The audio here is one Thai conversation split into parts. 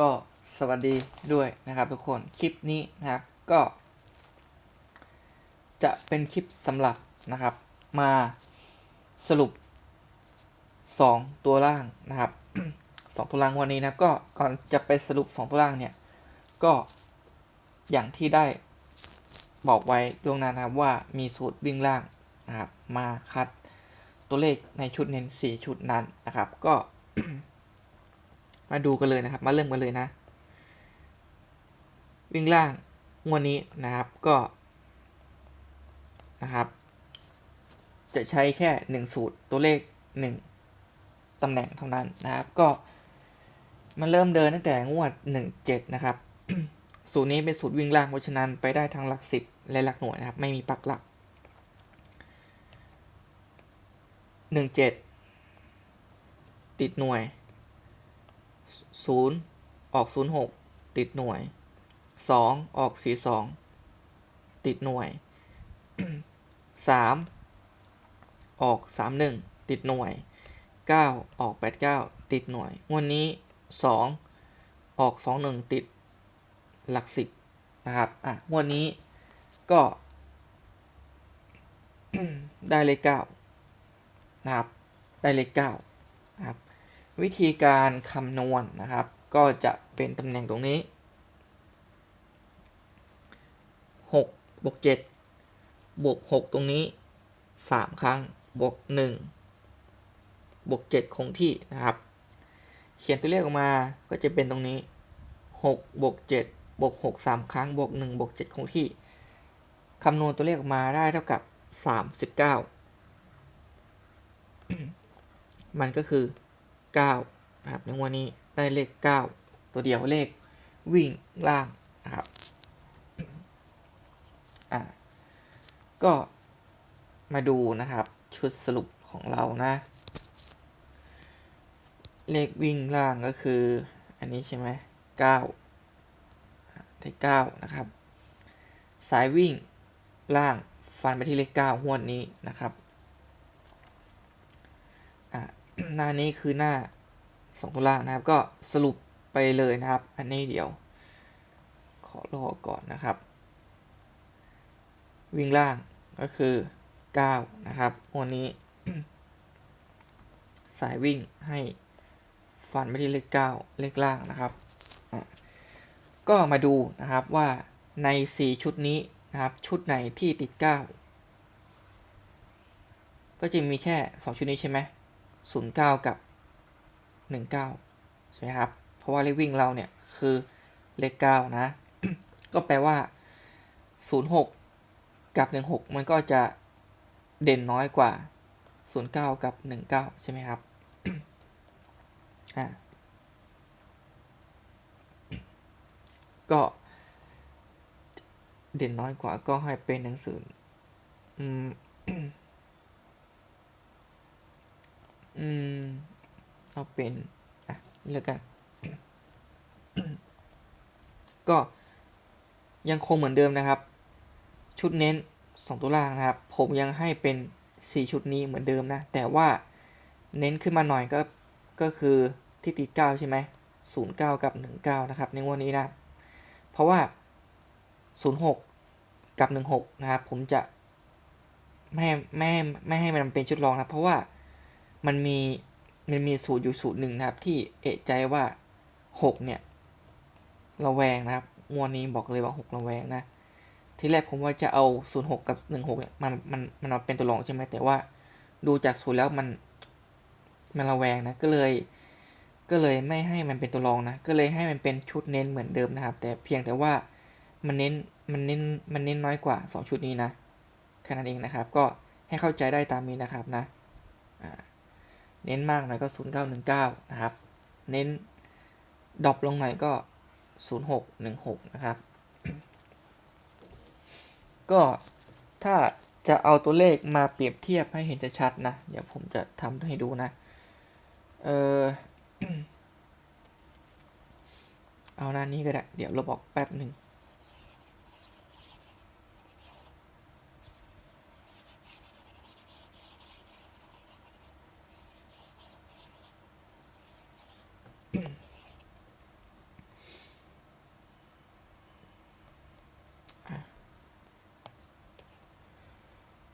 ก็สวัสดีด้วยนะครับทุกคนคลิปนี้นะครับก็ จะเป็นคลิปสำหรับนะครับมาสรุป 2 ตัวล่างนะครับ2ตัวล่างวันนี้นะก็ก่อนจะไปสรุป 2 ตัวล่างเนี่ยก็อย่างที่ได้บอกไว้ล่วงหน้านะครับว่ามีสูตรวิ่งล่างนะครับมาคัดตัวเลขในชุดเน้น4ชุดนั้นนะครับก็ มาดูกันเลยนะครับ มาเริ่มกันเลยนะ วิ่งล่างงวดนี้นะครับก็นะครับ จะใช้แค่ 1 สูตรตัวเลข 1ตำแหน่งเท่านั้นนะครับ ก็มันเริ่มเดินตั้งแต่งวด 17 นะครับ สูตรนี้เป็นสูตรวิ่งล่างเพราะฉะนั้นไปได้ทั้งหลัก 10 และหลักหน่วยนะครับ ไม่มีปักหลัก 17 ติดหน่วย 0ออก06ติดหน่วย2ออก42ติดหน่วย3ออก31ติดหน่วย9ออก89ติดหน่วยงวดนี้2ออก21ติดหลักสิบนะครับอะงวดนนี้ก็ ได้เลข9นะครับ ได้เลข9นะครับ วิธีการคำนวณนนะครับ ก็จะเป็นตำแหน่งตรงนี้ 6 บวก 7 บวก 6 ตรงนี้ 3 ครั้ง บวก 1 บวก 7 คงที่นะครับ เขียนตัวเลขออกมาก็จะเป็นตรงนี้ 6 บวก 7 บวก 6 3 ครั้ง บวก 1 บวก 7 คงที่ คำนวณตัวเลขออกมาได้เท่ากับ 39 มันก็คือ 9นะครับในวันนี้ได้เลข 9 ตัวเดียวเลขวิ่งล่างนะครับอะก็มาดูนะครับชุดสรุปของเรานะ เลขวิ่งล่างก็คือ อันนี้ใช่ไหมเก้าได้เก้านะครับ สายวิ่งล่างฟันไปที่เลขเก้าหวดนี้นะครับ หน้านี้คือหน้าสองตัวล่างนะครับ ก็สรุปไปเลยนะครับ อันนี้เดี๋ยว ขอรอก่อนนะครับ วิ่งล่างก็คือ9นะครับวันนี้ สายวิ่งให้ฟันไปที่เลข9เลขล่างนะครับก็มาดูนะครับว่าใน 4 ชุดนี้นะครับ ชุดไหนที่ติด 9 ก็จะมีแค่ 2 ชุดนี้ใช่ไหม 09 กับ 19 ใช่ไหมครับ เพราะว่าเลขวิ่งเราเนี่ยคือเลข 9 นะ ก็แปลว่า 06 กับ 16 มันก็จะเด่นน้อยกว่า 09 กับ 19 ใช่ไหมครับอ่าก็เด่นน้อยกว่าก็ให้เป็นหนังสืออืม อืม เอาเป็น อะนี่แล้วกัน ก็ยังคงเหมือนเดิมนะครับ ชุดเน้น 2 ตัวล่างนะครับ ผมยังให้เป็น 4 ชุดนี้เหมือนเดิมนะ แต่ว่าเน้นขึ้นมาหน่อยก็ ก็คือที่ติด 9 ใช่ไหม09กับ 19 นะครับ ในวันนี้นะ เพราะว่า 06 กับ 16 นะครับ ผมจะ ไม่ไม่ไม่ให้มันเป็นชุดรองนะ เพราะว่า มันมีมันมีสูตรอยู่สูตรหนึ่งนะครับ ที่เอะใจว่า 6 เนี่ยระแวงนะครับงวดนี้บอกเลยว่า 6 ระแวงนะ ทีแรกผมว่าจะเอา 06 กับ 16 เนี่ยมันมันมันมาเป็นตัวรองใช่ไหมแต่ว่าดูจากสูตรแล้วมันมันระแวงนะก็เลย ก็เลยไม่ให้มันเป็นตัวรองนะ ก็เลยให้มันเป็นชุดเน้นเหมือนเดิมนะครับ แต่เพียงแต่ว่ามันเน้นมันเน้นมันเน้นน้อยกว่า 2 ชุดนี้นะแค่นั้นเองนะครับ ก็ให้เข้าใจได้ตามนี้นะครับนะอ่า เน้นมากหน่อยก็ 0919 นะครับ เน้นดรอปลงหน่อยก็ 0616 นะครับ ก็ถ้าจะเอาตัวเลขมาเปรียบเทียบให้เห็นจะชัดนะ เดี๋ยวผมจะทำให้ดูนะ เออเอาหน้านี้ก็ได้ เดี๋ยวเราบอกแป๊บหนึ่ง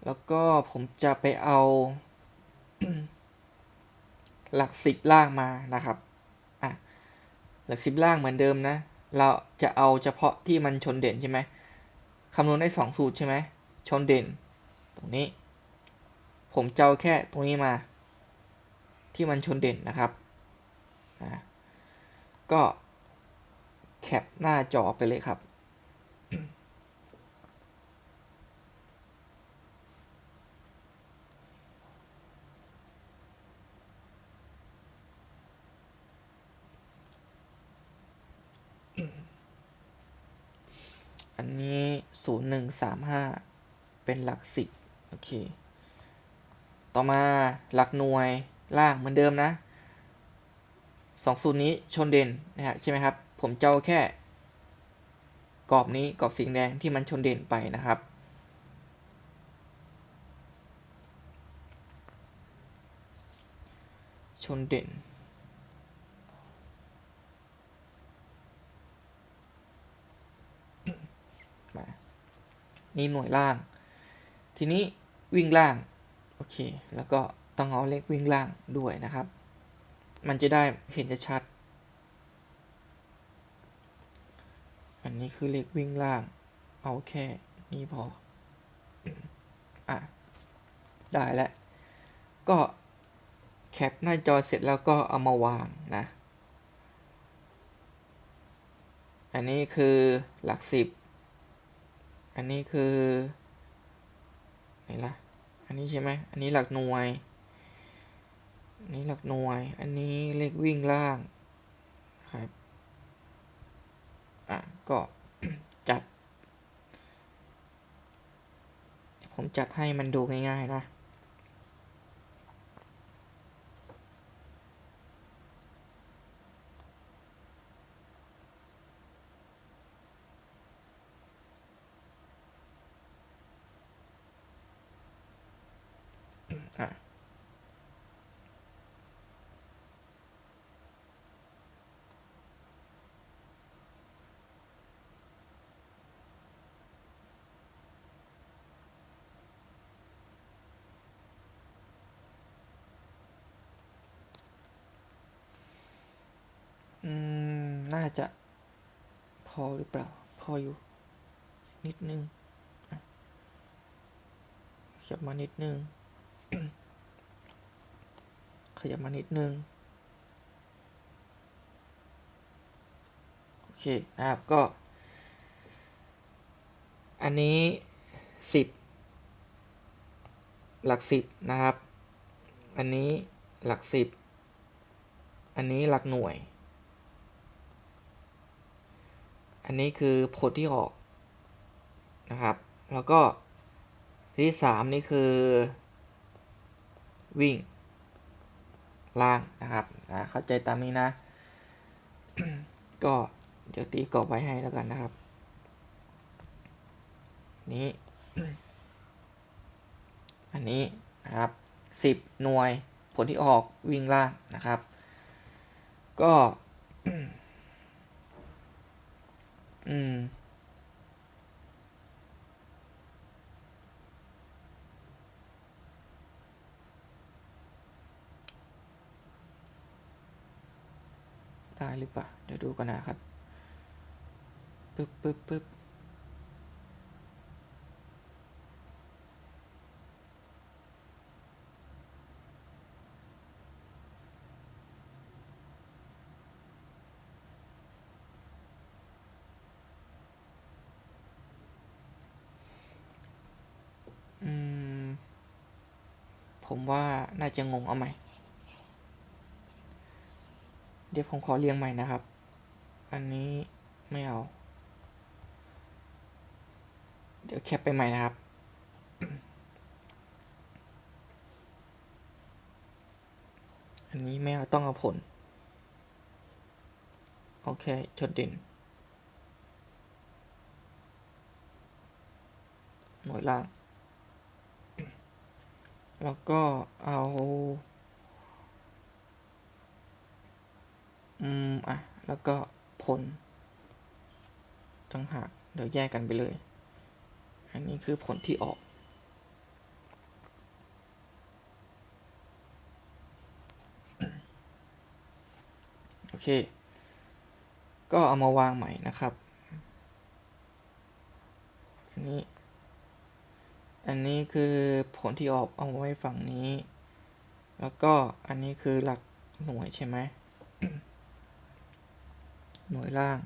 แล้วก็ผมจะไปเอา หลักสิบล่างมานะครับอะหลักสิบล่างเหมือนเดิมนะ เราจะเอาเฉพาะที่มันชนเด่นใช่ไหมคำนวณได้สองสูตรใช่ไหมชนเด่น ตรงนี้ ผมจะเอาแค่ตรงนี้มา ที่มันชนเด่นนะครับอะก็แคปหน้าจอไปเลยครับ อันนี้ศูนย์หนึ่งสามห้าเป็นหลักสิบโอเค ต่อมาหลักหน่วยล่างเหมือนเดิมนะสองสูตรนี้ชนเด่นนะฮะใช่ไหมครับ ผมเจ้าแค่กรอบนี้กรอบสีแดงที่มันชนเด่นไปนะครับ ชนเด่น มา นี่หน่วยล่าง ทีนี้วิ่งล่าง โอเค แล้วก็ต้องเอาเลขวิ่งล่างด้วยนะครับ มันจะได้เห็นจะชัด อันนี้คือเลขวิ่งล่าง เอาแค่นี้พอ อะ ได้แล้ว ก็แคปหน้าจอเสร็จแล้วก็เอามาวางนะ อันนี้คือหลักสิบ อันนี้คือไหนละอันนี้ใช่ไหมอันนี้หลักหน่วย อันนี้หลักหน่วย อันนี้เลขวิ่งล่างครับอะก็จัดผมจัดให้มันดูง่ายๆนะ อะ อืม น่า จะพอหรือเปล่า พออยู่ นิดนึงขยับมานิดนึง ขยับมานิดนึง โอเคนะครับก็ อันนี้สิบหลักสิบนะครับ อันนี้หลักสิบอันนี้หลักหน่วย อันนี้คือผลที่ออกนะครับ แล้วก็ที่สามนี่คือ วิ่ง ล่างนะครับนะเข้าใจตามนี้นะ ก็เดี๋ยวตีกรอบไว้ให้แล้วกันนะครับ นี้ อันนี้นะครับสิบหน่วยผลที่ออกวิ่งล่างนะครับ ก็ อืม ได้หรือเปล่า เดี๋ยวดูกันนะครับปึ๊บปึ๊บปึ๊บ ว่าน่าจะงงเอาใหม่ เดี๋ยวผมขอเรียงใหม่นะครับ อันนี้ไม่เอา เดี๋ยวแคปไปใหม่นะครับอันนี้ไม่เอาต้องเอาผล โอเคชดเด่น หน่วยล่าง แล้วก็เอา อืม อะ แล้วก็ผลต่างหากเดี๋ยวแยกกันไปเลย อันนี้คือผลที่ออก โอเค ก็เอามาวางใหม่นะครับ อันนี้ อันนี้คือผลที่ออกเอาไว้ฝั่งนี้ แล้วก็อันนี้คือหลักหน่วยใช่ไหมหน่วยล่าง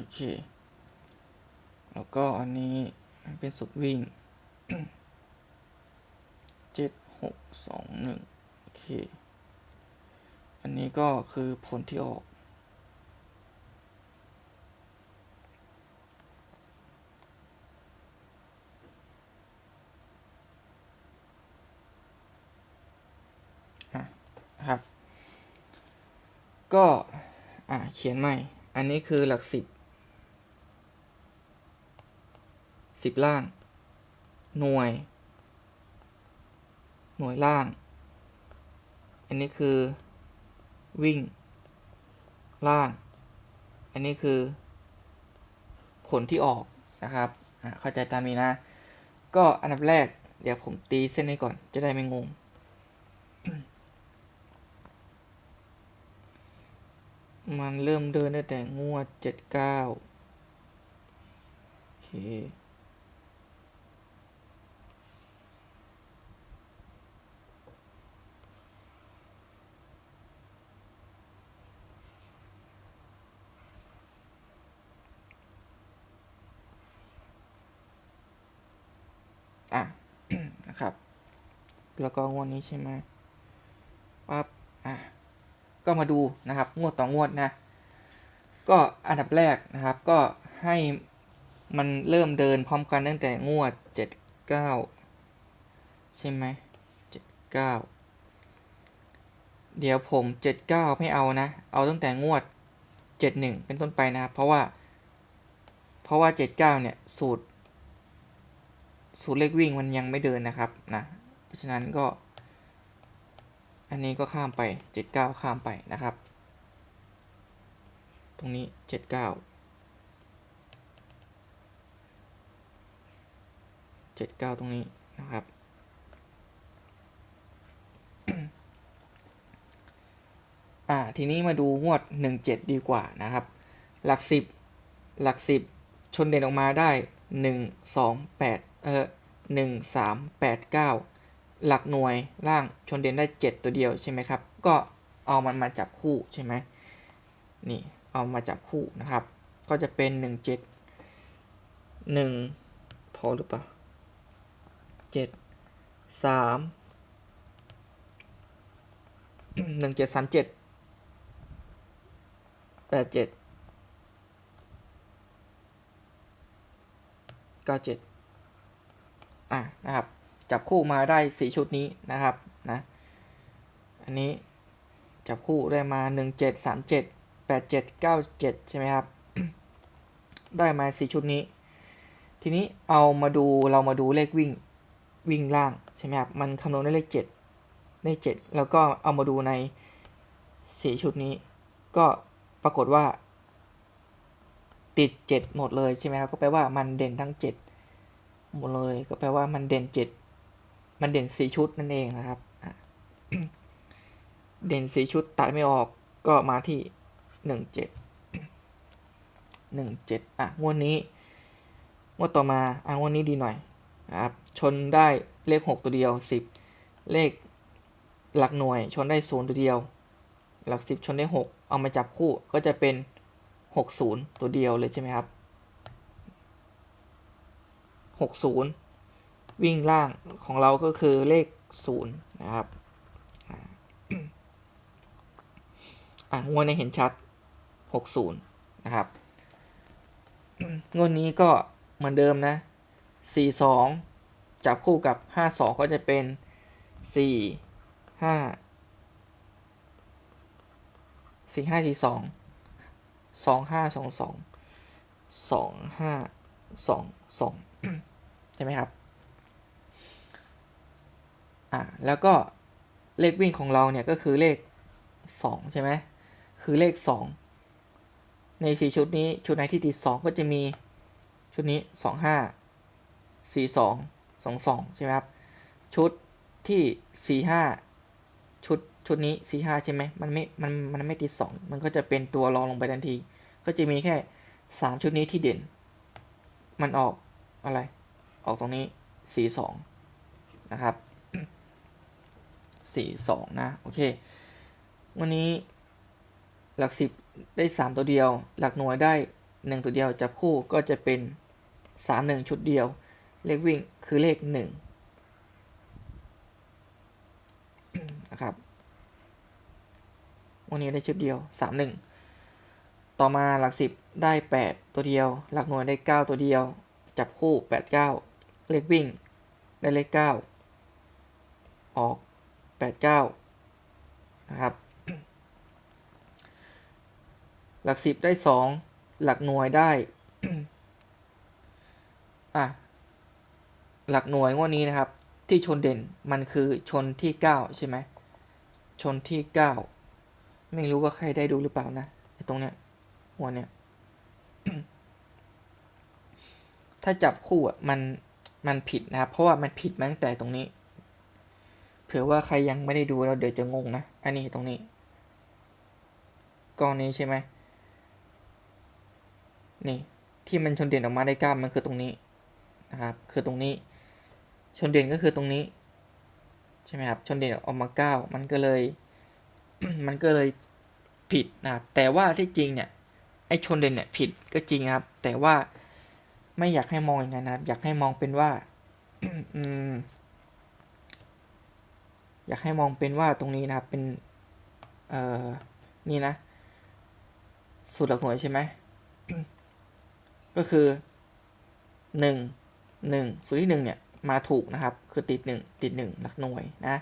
โอเค แล้วก็อันนี้เป็นสุดวิ่งเจ็ดหกสองหนึ่งโอเค อันนี้ก็คือผลที่ออกอะครับ ก็ อะเขียนใหม่ อันนี้คือหลักสิบ สิบล่าง หน่วย หน่วยล่าง อันนี้คือ วิ่ง ล่าง อันนี้คือ ผลที่ออกนะครับอะเข้าใจตามนี้นะ ก็อันดับแรก เดี๋ยวผมตีเส้นนี้ก่อนจะได้ไม่งงมันเริ่มเดินตั้แต่งวดเจ็ดเก้าโอเค อะ นะครับ แล้วก็งวดนี้ใช่ไหมปั๊บอะก็มาดูนะครับ งวดต่องวดนะ ก็อันดับแรกนะครับ ก็ให้มันเริ่มเดินพร้อมกันตั้งแต่งวด 79 ใช่ไหม79 เดี๋ยวผม 79 ไม่เอานะ เอาตั้งแต่งวด 71 เป็นต้นไปนะครับ เพราะว่า เพราะว่า 79 เนี่ย สูตร สูตรเลขวิ่งมันยังไม่เดินนะครับนะ เพราะฉะนั้นก็ อันนี้ก็ข้ามไป 79 ข้ามไปนะครับ ตรงนี้ 79 79 ตรงนี้นะครับ อ่า ทีนี้มาดูงวด 17 ดีกว่านะครับ หลัก 10 หลัก 10 ชนเด่นออกมาได้ 1 2 8 เออ1 3 8 9 หลักหน่วยล่างชนเด่นได้ 7 ตัวเดียวใช่ไหมครับ ก็เอามันมาจับคู่ใช่ไหมนี่เอามาจับคู่นะครับ ก็จะเป็น 1 7 1 พอหรือเปล่า 7 3 1 7 3 7 8 7 9 7อะนะครับ จับคู่มาได้ 4 ชุดนี้นะครับนะอันนี้จับคู่ได้มา 1 7 3 7 8 7 9 7 ใช่ไหมครับ ได้มา 4 ชุดนี้ ทีนี้เอามาดูเรามาดูเลขวิ่งวิ่งล่างใช่ไหมครับมันคำนวณได้เลข 7 เลข 7 แล้วก็เอามาดูใน 4 ชุดนี้ ก็ปรากฏว่า ติด 7 หมดเลยใช่ไหมครับก็แปลว่ามันเด่นทั้ง 7 หมดเลย ก็แปลว่ามันเด่น 7 มันเด่น4ชุดนั่นเองนะครับเด่น4ชุดตัดไม่ออกก็มาที่1 7 1 7อะงวดนี้งวดต่อมาอะงวดนี้ดีหน่อยนะครับชนได้เลข6ตัวเดียว10เลขหลักหน่วยชนได้0ตัวเดียว หลัก10ชนได้6เอามาจับคู่ก็จะเป็นหกศูนย์ตัวเดียวเลยใช่ไหมครับหกศูนย์ วิ่งล่างของเราก็คือเลขศูนย์นะครับอะงวดนี้เห็นชัดหกศูนย์นะครับ งวดนี้ก็เหมือนเดิมนะสี่สองจับคู่กับห้าสองก็จะเป็นสี่ห้าสี่ห้าสี่สองสองห้าสองสองสองห้าสองสองใช่ไหมครับ อ่าแล้วก็เลขวิ่งของเราเนี่ยก็คือเลขสองใช่ไหมคือเลขสองในสี่ชุดนี้ชุดไหนที่ติดสองก็จะมีชุดนี้สองห้าสี่สองสองสองใช่ไหมครับ ชุดที่สี่ห้าชุดชุดนี้สี่ห้าใช่ไหมมันไม่มันมันไม่ติดสองมันก็จะเป็นตัวรองลงไปทันที ก็จะมีแค่สามชุดนี้ที่เด่น มันออกอะไร ออกตรงนี้สี่สองนะครับ สี่สองนะ โอเค วันนี้หลักสิบได้สามตัวเดียว หลักหน่วยได้หนึ่งตัวเดียว จับคู่ก็จะเป็นสามหนึ่งชุดเดียว เลขวิ่งคือเลขหนึ่งนะครับ วันนี้ได้ชุดเดียวสามหนึ่งต่อมาหลักสิบได้แปดตัวเดียว หลักหน่วยได้เก้าตัวเดียว จับคู่แปดเก้าเลขวิ่งได้เลขเก้าออก แปดเก้านะครับ หลักสิบได้สองหลักหน่วยได้อะหลักหน่วยงวดนี้นะครับ ที่ชนเด่นมันคือชนที่เก้าใช่ไหมชนที่เก้าไม่รู้ว่าใครได้ดูหรือเปล่านะไอ้ตรงเนี้ยหัวเนี้ยถ้าจับคู่อะมันมันผิดนะครับ เพราะว่ามันผิดมาตั้งแต่ตรงนี้ เผื่อว่าใครยังไม่ได้ดูแล้วเดี๋ยวจะงงนะ อันนี้ตรงนี้กองนี้ใช่ไหมนี่ที่มันชนเด่นออกมาได้กล้ามมันคือตรงนี้นะครับ คือตรงนี้ ชนเด่นก็คือตรงนี้ ใช่ไหมครับชนเด่นออกมาเก้ามันก็เลย มันก็เลยผิดนะครับ แต่ว่าที่จริงเนี่ยไอ้ชนเด่นเนี่ยผิดก็จริงครับ แต่ว่าไม่อยากให้มองอย่างนั้นนะครับ อยากให้มองเป็นว่า อืม อยากให้มองเป็นว่าตรงนี้นะครับเป็นเอ่อนี่นะ สูตรหลักหน่วยใช่ไหมก็คือหนึ่งหนึ่งสูตรที่หนึ่งเนี่ยมาถูกนะครับ คือติดหนึ่งติดหนึ่งหลักหน่วยนะ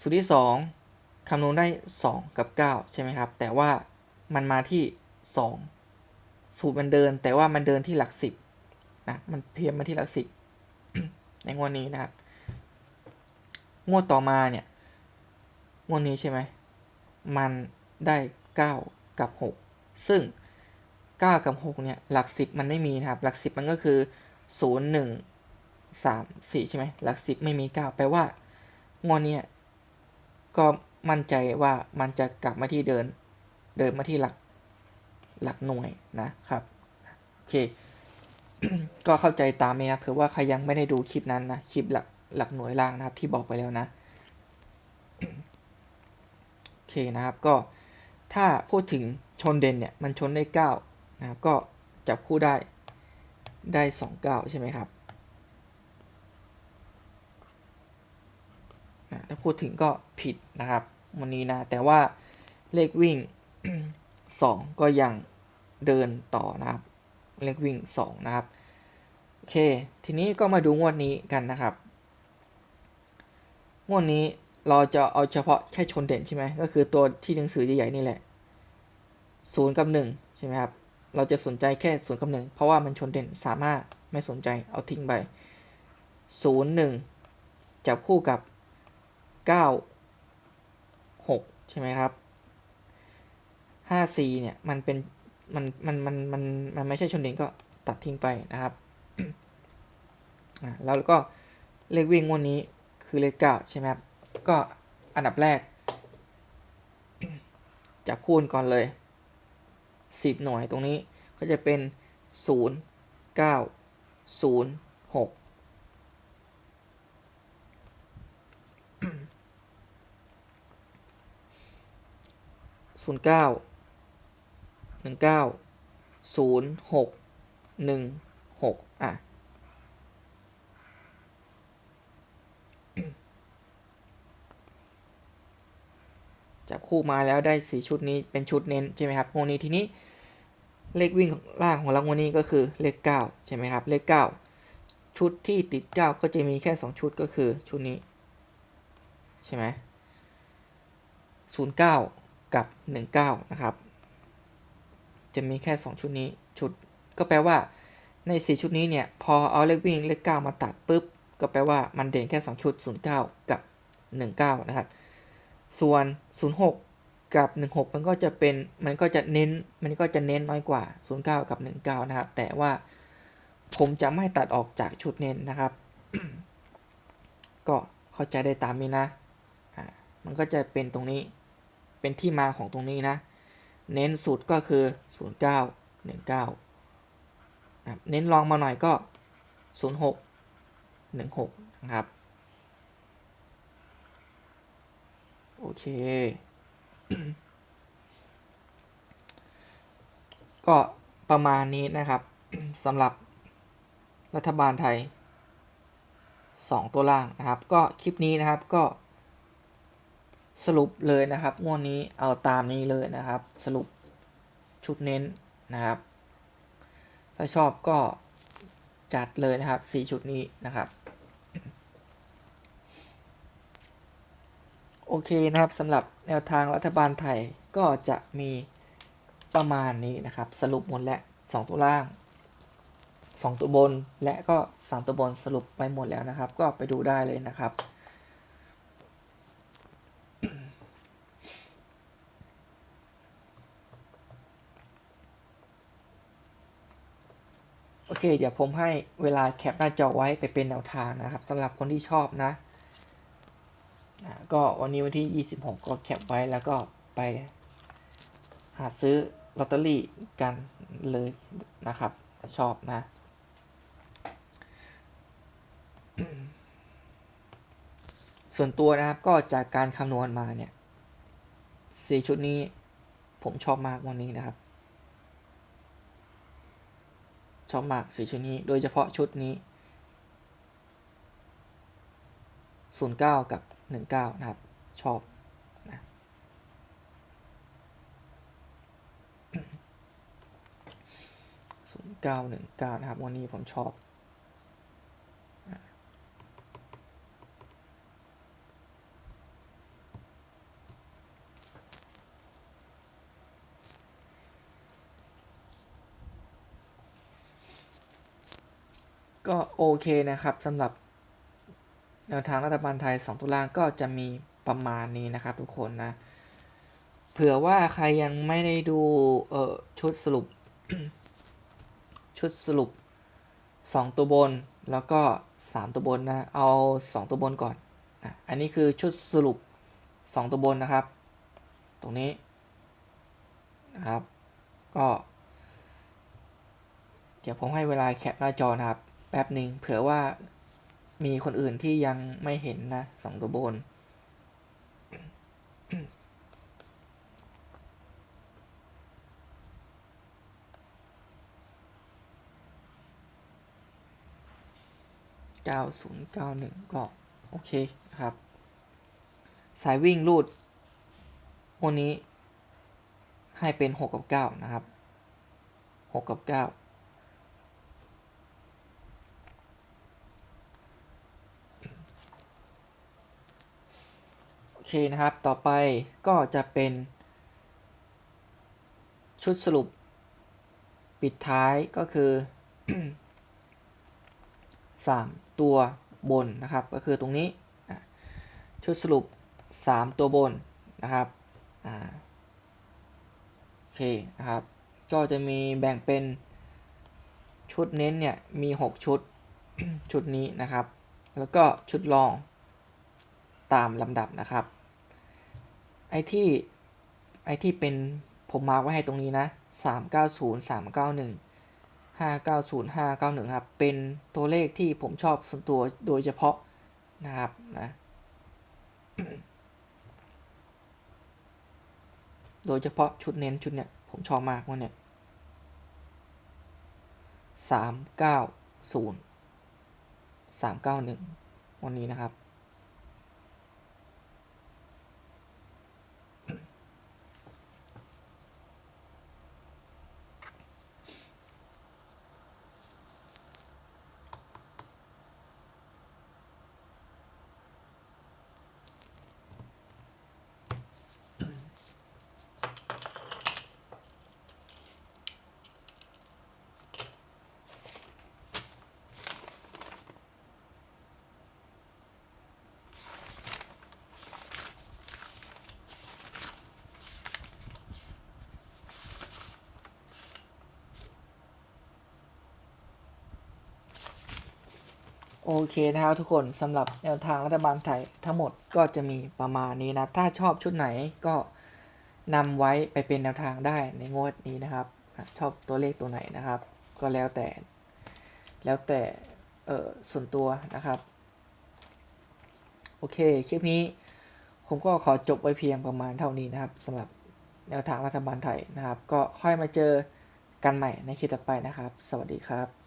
สูตรที่สองคำนวณได้สองกับเก้าใช่ไหมครับ แต่ว่ามันมาที่สองสูตรมันเดิน แต่ว่ามันเดินที่หลักสิบนะมันเพียงมาที่หลักสิบในงวดนี้นะครับ งวดต่อมาเนี่ยงวดนี้ใช่ไหมมันได้เก้ากับหกซึ่ง9กับ6เนี่ยหลัก10มันไม่มีนะครับ หลัก10มันก็คือ0 1 3 4ใช่ไหมหลัก10ไม่มี9แปลว่างวดนี่ยก็มั่นใจว่ามันจะกลับมาที่เดิน เดินมาที่หลักหลักหน่วยนะครับโอเค ก็เข้าใจตามนี้นะเผื่อว่าใครยังไม่ได้ดูคลิปนั้นนะคลิปหลัก หลักหน่วยล่างนะครับที่บอกไปแล้วนะโอเคนะครับก็ถ้าพูดถึงชนเด่นเนี่ยมันชนได้9นะครับก็จับคู่ได้ได้2 9ใช่ไหมครับนะถ้าพูดถึงก็ผิดนะครับวันนี้นะแต่ว่าเลขวิ่ง 2 ก็ยังเดินต่อนะครับเลขวิ่ง 2 นะครับ โอเค ทีนี้ก็มาดูงวดนี้กันนะครับ วดนี้เราจะเอาเฉพาะแค่ชนเด่นใช่ไหมก็คือตัวที่หนังสือใหญ่ๆนี่แหละศูนย์กับหนึ่งใช่ไหมครับ เราจะสนใจแค่ศูนย์กับหนึ่งเพราะว่ามันชนเด่นสามารถไม่สนใจเอาทิ้งไปศูนย์หนึ่งจับคู่กับเก้าหกใช่ไหมครับห้าสี่เนี่ยมันเป็นมันมันมันมันมันไม่ใช่ชนเด่นก็ตัดทิ้งไปนะครับแล้วก็เลขวิ่งวันนี้ คือเลขเก้าใช่ไหมครับ ก็อันดับแรก จับคูณก่อนเลย 10 หน่วยตรงนี้ก็จะเป็น 0 9 0 6 0 9หนึ่งเก้าศูนย์หกหนึ่งหกอะ จับคู่มาแล้วได้สีชุดนี้เป็นชุดเน้นใช่ไหมครับงวดนี้ทีนี้เลขวิ่งล่างของเรางวดนี้ก็คือเลขเก้าใช่ไหมครับ เลขเก้าชุดที่ติดเก้าก็จะมีแค่สองชุดก็คือชุดนี้ ใช่ไหมศูนย์เก้ากับหนึ่งเก้านะครับ จะมีแค่สองชุดนี้ชุดก็แปลว่าในสี่ชุดนี้เนี่ย พอเอาเลขวิ่งเลขเก้ามาตัดปุ๊บ ก็แปลว่ามันเด่นแค่สองชุดศูนย์เก้ากับหนึ่งเก้านะครับ ส่วน 06 กับ 16 มันก็จะเป็น มันก็จะเน้น มันก็จะเน้นน้อยกว่า 09 กับ 19 นะครับ แต่ว่าผมจะไม่ตัดออกจากชุดเน้นนะครับ ก็เข้าใจได้ตามนี้นะ อ่า มันก็จะเป็นตรงนี้ เป็นที่มาของตรงนี้นะ เน้นสุดก็คือ 09 19นะครับเน้นลองมาหน่อยก็ 06 16 นะครับ โอเค ก็ประมาณนี้นะครับสำหรับรัฐบาลไทย 2 ตัวล่างนะครับ ก็คลิปนี้นะครับก็สรุปเลยนะครับงวดนี้เอาตามนี้เลยนะครับ สรุปชุดเน้นนะครับ ถ้าชอบก็จัดเลยนะครับ 4 ชุดนี้นะครับ โอเคนะครับสำหรับแนวทางรัฐบาลไทยก็จะมีประมาณนี้นะครับ สรุปหมดแล้ว2ตัวล่าง 2 ตัวบนและก็ 3 ตัวบนสรุปไปหมดแล้วนะครับ ก็ไปดูได้เลยนะครับโอเค เดี๋ยวผมให้เวลาแคปหน้าจอไว้ไปเป็นแนวทางนะครับสำหรับคนที่ชอบนะ นะก็วันนี้วันที่ 26 ก็แคปไว้แล้วก็ไปหาซื้อลอตเตอรี่กันเลยนะครับ ชอบนะ ส่วนตัวนะครับก็จากการคำนวณมาเนี่ยสีชุดนี้ผมชอบมากวันนี้นะครับ ชอบมากสีชุดนี้ โดยเฉพาะชุดนี้09กับ 19 นะครับ ชอบนะศูนย์เก้าหนึ่งเก้านะครับ วันนี้ผมชอบก็โอเคนะครับสำหรับ แนวทางรัฐบาลไทย 2 ตุลาก็จะมีประมาณนี้นะครับทุกคนนะ เผื่อว่าใครยังไม่ได้ดูเออชุดสรุป ชุดสรุป 2 ตัวบนแล้วก็ 3 ตัวบนนะ เอา 2 ตัวบนก่อนนะอันนี้คือชุดสรุป 2 ตัวบนนะครับ ตรงนี้นะครับ ก็ เดี๋ยวผมให้เวลาแคปหน้าจอนะครับ แป๊บหนึ่งเผื่อว่า มีคนอื่นที่ยังไม่เห็นนะสองตัวบน เก้าศูนย์เก้าหนึ่งก็ โอเคครับ สายวิ่งรูดวันนี้ให้เป็นหกกับเก้านะครับหกกับเก้า เคนะครับ ต่อไปก็จะเป็น ชุดสรุป ปิดท้ายก็คือ 3 ตัวบนนะครับ ก็คือตรงนี้ ชุดสรุป 3 ตัวบนนะครับอโอเคนะครับ ก็จะมีแบ่งเป็นชุดเน้นเนี่ย มี 6 ชุดชุดนี้นะครับ แล้วก็ชุดรองตามลำดับนะครับ ไอ้ที่ไอ้ที่เป็นผมมาร์กไว้ให้ตรงนี้นะ 390 391 590 591ครับ เป็นตัวเลขที่ผมชอบส่วนตัวโดยเฉพาะนะครับนะโดยเฉพาะชุดเน้นชุดเนี้ยผผมชอบมากวันเนี้ยสามเก้าศูนย์สามเก้าหนึ่งวันนี้นะครับ โอเคนะครับทุกคนสำหรับแนวทางรัฐบาลไทยทั้งหมดก็จะมีประมาณนี้นะ ถ้าชอบชุดไหนก็นำไว้ไปเป็นแนวทางได้ในงวดนี้นะครับ ชอบตัวเลขตัวไหนนะครับ ก็แล้วแต่ แล้วแต่เออส่วนตัวนะครับ โอเค คลิปนี้ ผมก็ขอจบไว้เพียงประมาณเท่านี้นะครับสำหรับแนวทางรัฐบาลไทยนะครับ ก็ค่อยมาเจอกันใหม่ในคลิปต่อไปนะครับ สวัสดีครับ